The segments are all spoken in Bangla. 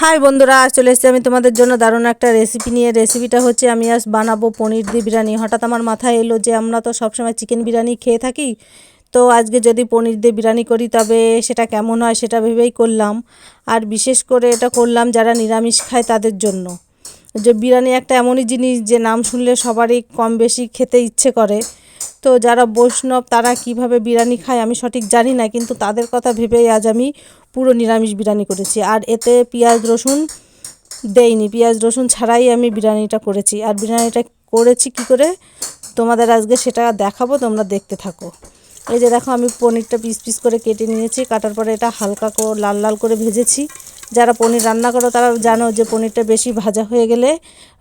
হাই বন্ধুরা, আজ চলে এসেছি আমি তোমাদের জন্য দারুণ একটা রেসিপি নিয়ে। রেসিপিটা হচ্ছে, আমি আজ বানাবো পনির দিয়ে বিরিয়ানি। হঠাৎ আমার মাথায় এলো যে আমরা তো সবসময় চিকেন বিরিয়ানি খেয়ে থাকি। তো আজকে যদি পনির দিয়ে বিরিয়ানি করি, তবে সেটা কেমন হয় সেটা ভেবেই করলাম। আর বিশেষ করে এটা করলাম যারা নিরামিষ খায় তাদের জন্য। যে বিরিয়ানি একটা এমনই জিনিস যে নাম শুনলে সবারই কম বেশি খেতে ইচ্ছে করে। তো যারা বৈষ্ণব, তারা কীভাবে বিরিয়ানি খায় আমি সঠিক জানি না, কিন্তু তাদের কথা ভেবেই আজ আমি পুরো নিরামিষ বিরিয়ানি করেছি। আর এতে পেঁয়াজ, রসুন দেইনি। পেঁয়াজ, রসুন ছাড়াই আমি বিরিয়ানিটা করেছি। আর বিরিয়ানিটা করেছি কি করে? তোমাদের আজকে সেটা দেখাবো, তোমরা দেখতে থাকো। এই যে দেখো, আমি পনিরটা পিস পিস করে কেটে নিয়েছি। কাটার পরে এটা হালকা করে লাল লাল করে ভেজেছি। যারা পনির রান্না করো, তারা জানো যে পনিরটা বেশি ভাজা হয়ে গেলে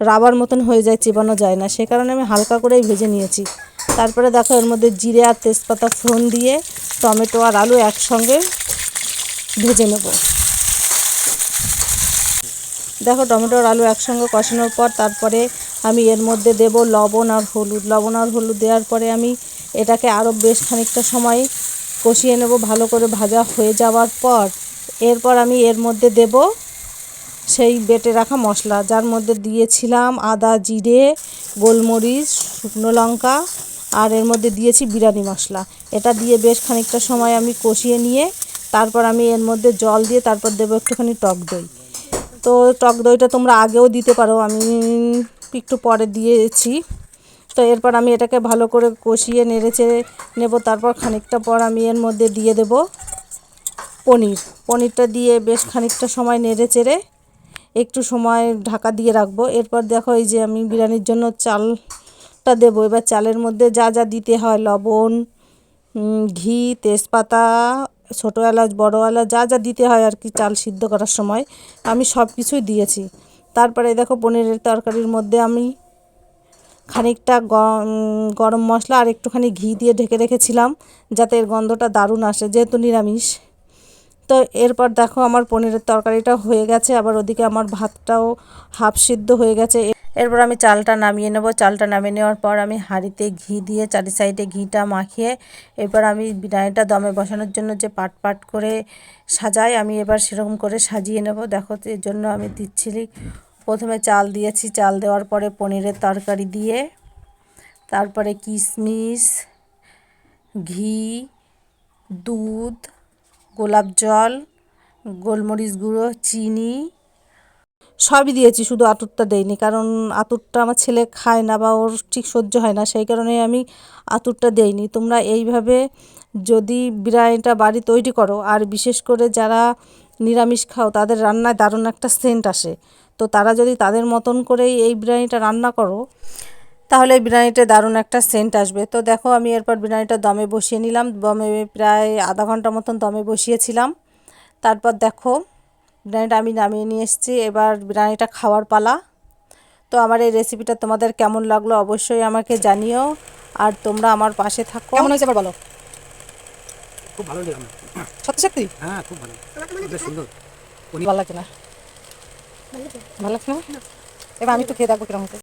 রাবার মতন হয়ে যায়, চিবানো যায় না। সে কারণে আমি হালকা করেই ভেজে নিয়েছি। তারপরে দেখো এর মধ্যে জিরে আর তেজপাতা ফোড়ন দিয়ে টমেটো আর আলু একসঙ্গে ভেজে নেব। দেখো টমেটো আর আলু একসঙ্গে কষানোর পর তারপরে আমি এর মধ্যে দেব লবণ আর হলুদ। লবণ আর হলুদ দেওয়ার পরে আমি এটাকে আরও বেশ খানিকটা সময় কষিয়ে নেব ভালো করে ভাজা হয়ে যাওয়ার পর। এরপর আমি এর মধ্যে দেব সেই বেটে রাখা মশলা, যার মধ্যে দিয়েছিলাম আদা, জিরে, গোলমরিচ, শুকনো লঙ্কা আর এর মধ্যে দিয়েছি বিরিয়ানি মশলা। এটা দিয়ে বেশ খানিকটা সময় আমি কষিয়ে নিয়ে তারপর আমি এর মধ্যে জল দিয়ে তারপর দেবো একটুখানি টক দই। তো টক দইটা তোমরা আগেও দিতে পারো, আমি একটু পরে দিয়েছি। তো এরপর আমি এটাকে ভালো করে কষিয়ে নেড়ে চেড়ে নেব, তারপর খানিকটা পর আমি এর মধ্যে দিয়ে দেব পনির। পনিরটা দিয়ে বেশ খানিকটা সময় নেড়ে চেড়ে একটু সময় ঢাকা দিয়ে রাখব। এরপর দেখো এই যে আমি বিরিয়ানির জন্য চালটা দেবো। এবার চালের মধ্যে যা যা দিতে হয়, লবণ ঘি, তেজপাতা, ছোটো এলাচ, বড়ো এলাচ, যা যা দিতে হয় আর কি চাল সিদ্ধ করার সময়, আমি সব কিছুই দিয়েছি। তারপরে দেখো পনিরের তরকারির মধ্যে আমি খানিকটা গরম মশলা আর একটুখানি ঘি দিয়ে ঢেকে রেখেছিলাম, যাতে এর গন্ধটা দারুণ আসে, যেহেতু নিরামিষ। তো এরপর দেখো আমার পনিরের তরকারিটা হয়ে গেছে, আবার ওদিকে আমার ভাতটাও হাফ সিদ্ধ হয়ে গেছে। এরপর আমি চালটা নামিয়ে নেব। চালটা নামিয়ে নেওয়ার পর আমি হাঁড়িতে ঘি দিয়ে চারি সাইডে ঘিটা মাখিয়ে এরপর আমি বিরিয়ানিটা দমে বসানোর জন্য যে পাট পাট করে সাজাই, আমি এবার সেরকম করে সাজিয়ে নেব। দেখো এর জন্য আমি দিচ্ছি প্রথমে চাল দিয়েছি। চাল দেওয়ার পরে পনিরের তরকারি দিয়ে, তারপরে কিশমিশ, ঘি, দুধ গোলাপ জল, গোলমরিচ গুঁড়ো, চিনি। সবই দিয়েছি, শুধু আতুরটা দেইনি, কারণ আতুরটা আমার ছেলে খায় না বা ওর ঠিক সহ্য হয় না, সেই কারণে আমি আতুরটা দেইনি। তোমরা এইভাবে যদি বিরিয়ানিটা বাড়ি তৈরি করো, আর বিশেষ করে যারা নিরামিষ খাও, তাদের রান্নায় দারুণ একটা সেন্ট আসে। তো তারা যদি তাদের মতন করেই এই বিরিয়ানিটা রান্না করো তাহলে বিরিয়ানিটা দারুণ একটা সেন্ট আসবে। তো দেখো আমি এরপর বিরিয়ানিটা দমে বসিয়ে নিলাম। দমে প্রায় আধা ঘণ্টা মতন দমে বসিয়েছিলাম। তারপর দেখো বিরিয়ানিটা আমি নামিয়ে নিয়ে এসেছি। এবার বিরিয়ানিটা খাওয়ার পালা। তো আমার এই রেসিপিটা তোমাদের কেমন লাগল অবশ্যই আমাকে জানিও। আর তোমরা আমার পাশে থাকো। কেমন হয়েছে এবার বলো? খুব ভালো লেগে সত্যি সত্যি হ্যাঁ খুব ভালো। সুন্দর। ভালো লাগছে না? ভালো লাগছে না? এবার আমি একটু খেয়ে দেখব কীরকম